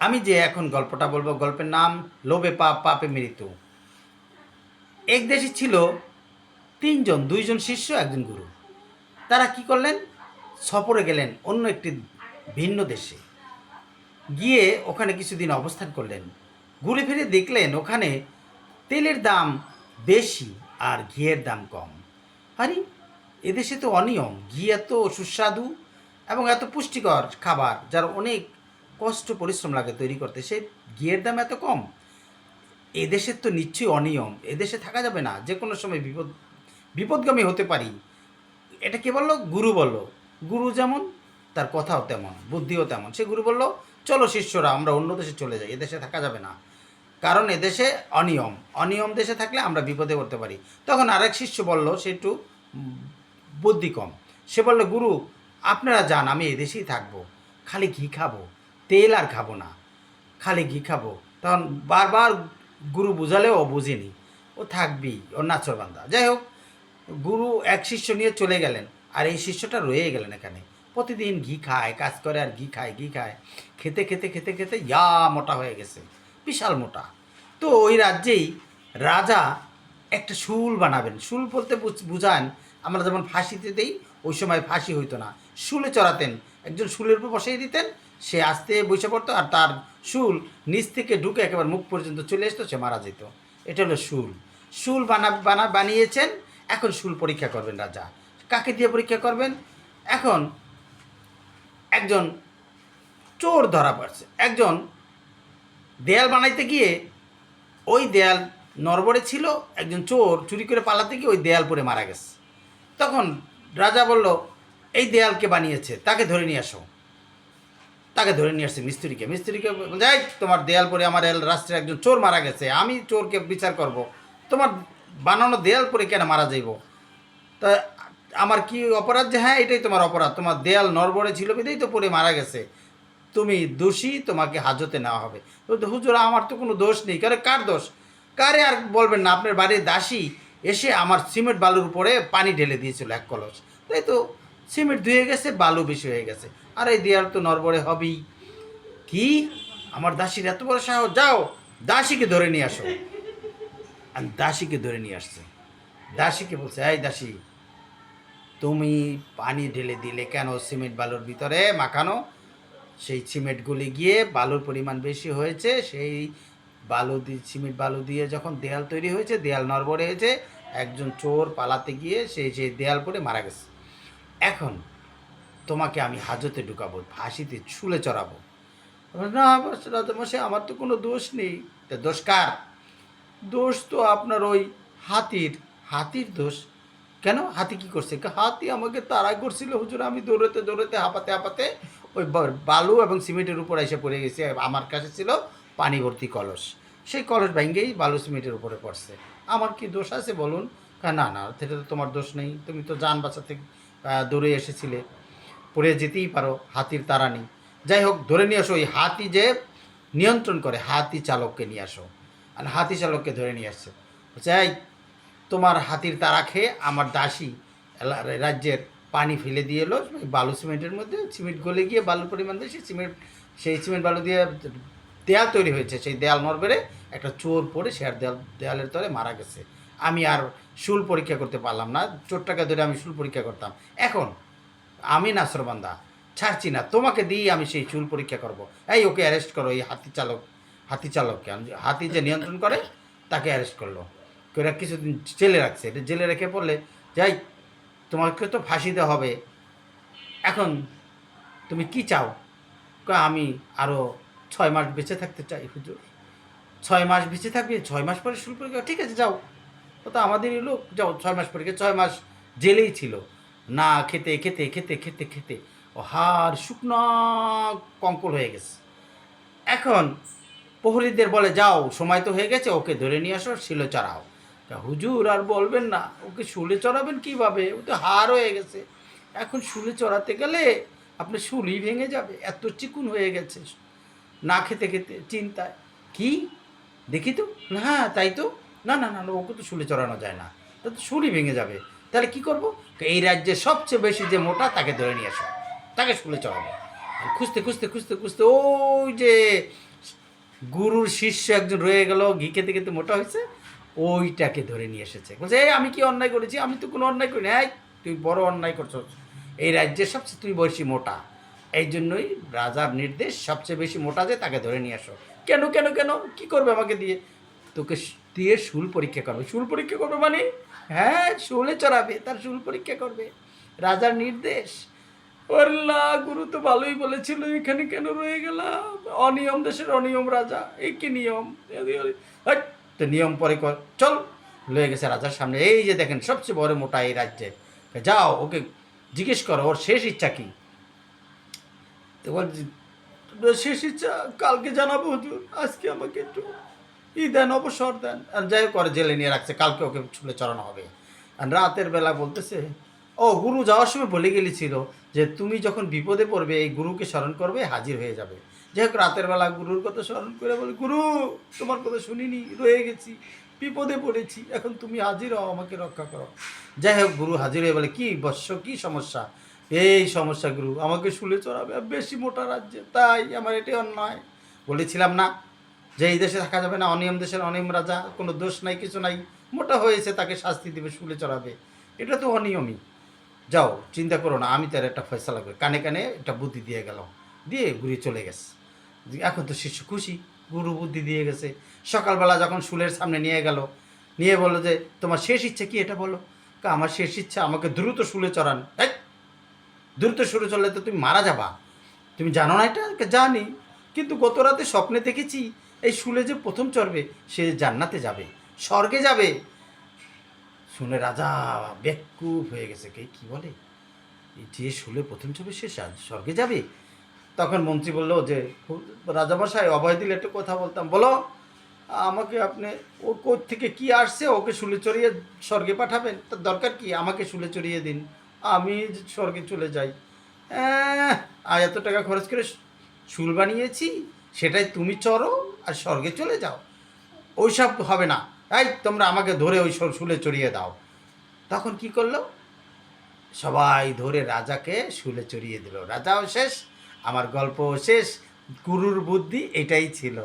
আমি যে এখন গল্পটা বলব, গল্পের নাম লোভে পাপ, পাপে মৃত্যু। এক দেশে ছিল তিনজন, দুইজন শিষ্য, একজন গুরু। তারা কি করলেন? সফরে গেলেন অন্য একটি ভিন্ন দেশে। গিয়ে ওখানে কিছুদিন অবস্থান করলেন। ঘুরে ফিরে দেখলেন ওখানে তেলের দাম বেশি আর ঘিয়ের দাম কম। আরে এদেশে তো অনিয়ম, ঘি এত সুস্বাদু এবং এত পুষ্টিকর খাবার, যার অনেক কষ্ট, পরিশ্রম লাগে তৈরি করতে। সেই ঘিয়ের দাম এত কম। এদেশের তো নিশ্চয়ই অনিয়ম। এদেশে থাকা যাবে না। যে কোনো সময় বিপদ, বিপদগামী হতে পারি। এটা কে বলল? গুরু বলল। গুরু যেমন, তার কথাও তেমন, বুদ্ধিও তেমন। সে গুরু বলল, চলো শিষ্যরা, আমরা অন্য দেশে চলে যাই। এদেশে থাকা যাবে না। কারণ এদেশে অনিয়ম। অনিয়ম দেশে থাকলে আমরা বিপদে পড়তে পারি। তখন আরেক শিষ্য বলল, সে একটু বুদ্ধি কম। সে বলল, গুরু, আপনারা যান, আমি এদেশেই থাকব। খালি ঘি খাব। তেল আর খাব না, খালি ঘি খাব। তখন বারবার গুরু বুঝালেও ও বুঝেনি। ও থাকবি, ওর নাচরবান্ধা যাই হোক, গুরু এক শিষ্য নিয়ে চলে গেলেন, আর এই শিষ্যটা রয়ে গেলেন এখানে। প্রতিদিন ঘি খায়, কাজ করে আর ঘি খায় ঘি খায়। খেতে খেতে খেতে খেতে ইয়া মোটা হয়ে গেছে, বিশাল মোটা। তো ওই রাজ্যেই রাজা একটা শুল বানাবেন। শুল বলতে বুঝ- বুঝান, আমরা যেমন ফাঁসিতে দেই, ওই সময় ফাঁসি হইতো না। শুলে চড়াতেন, একজন শুলের উপর বসিয়ে দিতেন সে আস্তে বসে পড়তো আর তার শুল নিচ থেকে ঢুকে একেবারে মুখ পর্যন্ত চলে আসতো সে মারা যেত। এটা হলো শুল। শুল বানা বানা, বানিয়েছেন, এখন শুল পরীক্ষা করবেন রাজা। কাকে দিয়ে পরীক্ষা করবেন? এখন একজন চোর ধরা পড়ছে। একজন দেয়াল বানাইতে গিয়ে ওই দেয়াল নরবরে ছিল, একজন চোর চুরি করে পালাতে গিয়ে ওই দেয়াল পরে মারা গেছে। তখন রাজা বলল, এই দেয়ালকে বানিয়েছে, তাকে ধরে নিয়ে আসো। তাকে ধরে নিয়ে আসছে মিস্ত্রিকে। মিস্ত্রিকে যাই তোমার দেয়াল পরে আমার এল রাষ্ট্রের একজন চোর মারা গেছে, আমি চোরকে বিচার করব। তোমার বানানো দেয়াল পরে কেন মারা যাইব? তা আমার কি অপরাধ যে? হ্যাঁ এটাই তোমার অপরাধ। তোমার দেয়াল নরবরে ছিল বিধেই তো পরে মারা গেছে। তুমি দোষী, তোমাকে হাজতে নেওয়া হবে। হুজুর, আমার তো কোনো দোষ নেই। কারে, কার দোষ? কারে আর বলবেন না, আপনার বাড়ির দাসী এসে আমার সিমেন্ট বালুর উপরে পানি ঢেলে দিয়েছিল এক কলস। তাই তো সিমেন্ট ধুয়ে গেছে, বালু বেশি হয়ে গেছে। আর এই দেয়াল তো নরবরে হবেই। কি? আমার দাসীর এত বড় সাহস। যাও, দাসীকে ধরে নিয়ে আসো। আর দাসীকে ধরে নিয়ে আসছে। দাসীকে বলছে, এই দাসী, তুমি পানি ঢেলে দিলে কেন সিমেন্ট বালুর ভিতরে মাখানো? সেই সিমেন্টগুলি গিয়ে বালুর পরিমাণ বেশি হয়েছে। সেই বালু দিয়ে সিমেন্ট বালু দিয়ে যখন দেয়াল তৈরি হয়েছে, দেয়াল নড়বড়ে হয়েছে, একজন চোর পালাতে গিয়ে সেই সেই দেয়াল পরে মারা গেছে। এখন তোমাকে আমি হাজতে ঢুকাবো, ফাঁসিতে ছুলে চড়াবো। না রাজামশাই আমার তো কোনো দোষ নেই। তা দোষ কার? দোষ তো আপনার ওই হাতির হাতির দোষ। কেন? হাতি কি করছে? হাতি আমাকে তাড়া করছিল, হুজুর, আমি দৌড়াতে দৌড়াতে, হাঁপাতে হাঁপাতে ওই বালু এবং সিমেন্টের উপর এসে পড়ে গেছে, আমার কাছে ছিল পানি ভর্তি কলস। সেই কলস ভেঙ্গেই বালু সিমেন্টের উপরে পড়ছে। আমার কি দোষ আছে বলুন? না না, সেটা তো তোমার দোষ নেই, তুমি তো যান বাঁচাতে দৌড়ে এসেছিলে। পড়ে যেতেই পারো, হাতির তারা নেই। যাই হোক, ধরে নিয়ে আসো, ওই হাতি যে নিয়ন্ত্রণ করে, হাতি চালককে নিয়ে আসো। আর হাতি চালককে ধরে নিয়ে আসছে। এই, তোমার হাতির তারা খেয়ে আমার দাসী রাজ্যের পানি ফেলে দিয়ে এলো বালু সিমেন্টের মধ্যে, সিমেন্ট গলে গিয়ে বালুর পরিমাণ দিয়ে সেই সিমেন্ট সেই সিমেন্ট বালু দিয়ে দেয়াল তৈরি হয়েছে, সেই দেয়াল নড়বেড়ে একটা চোর পড়ে, সে আর দেয়াল, দেয়ালের তলে মারা গেছে। আমি আর শুল পরীক্ষা করতে পারলাম না। চোরটাকে ধরে আমি শুল পরীক্ষা করতাম। এখন, আমি নাসরবান্দা ছাড়ছি না। তোমাকে দিয়েই আমি সেই চুল পরীক্ষা করব। এই, ওকে অ্যারেস্ট করো, এই হাতি চালক, হাতি চালককে। হাতি যে নিয়ন্ত্রণ করে, তাকে অ্যারেস্ট করল। করে কিছুদিন জেলে রাখছে। এটা জেলে রেখে পড়লে, যাই, তোমাকে তো ফাঁসি দেওয়া হবে। এখন, তুমি কি চাও? আমি আরও ছয় মাস বেঁচে থাকতে চাই, হুজুর। ছয় মাস বেঁচে থাকবে, ছয় মাস পরে শুরু করে ঠিক আছে, যাও। তো আমাদেরই লোক। যাও, ছয় মাস পরে ছয় মাস জেলেই ছিল। না, খেতে খেতে খেতে খেতে খেতে ও হাড় শুকনো কঙ্কল হয়ে গেছে। এখন প্রহরীদের বলে, যাও, সময় তো হয়ে গেছে, ওকে ধরে নিয়ে আসো, শিলে চড়াও। তা হুজুর আর বলবেন না, ওকে শুলে চড়াবেন কীভাবে? ও তো হাড় হয়ে গেছে। এখন শুলে চড়াতে গেলে আপনার শুলি ভেঙে যাবে, এত চিকুন হয়ে গেছে। না, খেতে খেতে, চিন্তায়। কি? দেখি তো? হ্যাঁ তাই তো। না না না ওকে তো শুলে চড়ানো যায় না। তা তো শুলি ভেঙে যাবে। তাহলে কি করব? এই রাজ্যে সবচেয়ে বেশি যে মোটা, তাকে ধরে নিয়ে আসো। তাকে শুলে চড়াবো। খুঁজতে খুঁজতে খুঁজতে খুঁজতে ওই যে গুরুর শিষ্য একজন রয়ে গেল, ঘি খেতে খেতে মোটা হয়েছে, ওইটাকে ধরে নিয়ে এসেছে। বলছে, এই, আমি কি অন্যায় করেছি? আমি তো কোনো অন্যায় করিনি এই, তুই বড় অন্যায় করছ এই রাজ্যের সবচেয়ে তুই বেশি মোটা। এই জন্যই রাজার নির্দেশ, সবচেয়ে বেশি মোটা যে তাকে ধরে নিয়ে আসো। কেন কেন কেন? কি করবে আমাকে দিয়ে? তোকে দিয়ে শুল পরীক্ষা করবে। শুল পরীক্ষা করবে মানে? হ্যাঁ শুলে চড়াবে তার শুল পরীক্ষা করবে। রাজার নির্দেশ। ওরলা গুরু তো ভালোই বলেছিল এখানে কেন রয়ে গেলাম? অনিয়ম দেশের অনিয়ম রাজা এই কি নিয়ম? হাট, তো নিয়ম পরে কর চল। লয়ে গেছে রাজার সামনে। এই যে দেখেন সবচেয়ে বড় মোটা এই রাজ্যে। যাও ওকে জিজ্ঞেস করো ওর শেষ ইচ্ছা কি? শেষ ইচ্ছা কালকে জানাব হুজুর আজকে আমাকে একটু ই দেন, অবসর দেন। আর যাই করে জেলে নিয়ে রাখছে, কালকে ওকে ছুলে চড়ানো হবে। আর রাতের বেলা বলতেছে, ও, গুরু যাওয়ার সময় বলে গেলেছিল যে তুমি যখন বিপদে পড়বে, এই গুরুকে স্মরণ করবে, হাজির হয়ে যাবে। যাই হোক, রাতের বেলা গুরুর কথা স্মরণ করে বলে, গুরু, তোমার কথা শুনিনি, রয়ে গেছি, বিপদে পড়েছি, এখন তুমি হাজির হও, আমাকে রক্ষা করো। যাই হোক, গুরু হাজির হয়ে বলে, কি বৎস, কি সমস্যা? এই সমস্যা, গুরু, আমাকে শুলে চড়াবে বেশি মোটা রাজ্যে, তাই আমার এটাই অন্যায়। বলেছিলাম না যে এই দেশে থাকা যাবে না, অনিয়ম দেশের অনিয়ম রাজা, কোনো দোষ নাই, কিছু নাই, মোটা হয়েছে, তাকে শাস্তি দিবে, শুলে চড়াবে। এটা তো অনিয়মই। যাও, চিন্তা করো না, আমি তার একটা ফয়সলা করি। কানে কানে একটা বুদ্ধি দিয়ে গেল। দিয়ে ঘুরে চলে গেছে। এখন তো শিশু খুশি, গুরু বুদ্ধি দিয়ে গেছে। সকালবেলা যখন শুলের সামনে নিয়ে গেল, নিয়ে বলল যে, তোমার শেষ ইচ্ছা কি এটা বলো? আমার শেষ ইচ্ছা, আমাকে দ্রুত শুলে চড়ান। এই দ্রুত শুলে চললে তো তুমি মারা যাবা। তুমি জানো না এটা? জানি। কিন্তু গত রাতে স্বপ্নে দেখেছি এই শুলে যে প্রথম চড়বে, সে জান্নাতে যাবে। স্বর্গে যাবে। শুনে রাজা বেকুব হয়ে গেছে। কে, কি বলে? যে শুলে প্রথম চড়বে, সে স্বর্গে যাবে। তখন মন্ত্রী বলল যে রাজামশাই, অভয় দিলে একটু কথা বলতাম। বলো, আমাকে আপনি, ও কোথ থেকে কি আসছে? ওকে শুলে চড়িয়ে স্বর্গে পাঠাবেন? তার দরকার কি? আমাকে শুলে চড়িয়ে দিন। আমি স্বর্গে চলে যাই। আর এত টাকা খরচ করে শুল বানিয়েছি? সেটাই তুমি চড়ো আর স্বর্গে চলে যাও। ওইসব হবে না। এই তোমরা আমাকে ধরে ওই শুলে চড়িয়ে দাও। তখন কি করল? সবাই ধরে রাজাকে শুলে চড়িয়ে দিল। রাজাও শেষ, আমার গল্প শেষ, গুরুর বুদ্ধি এটাই ছিল।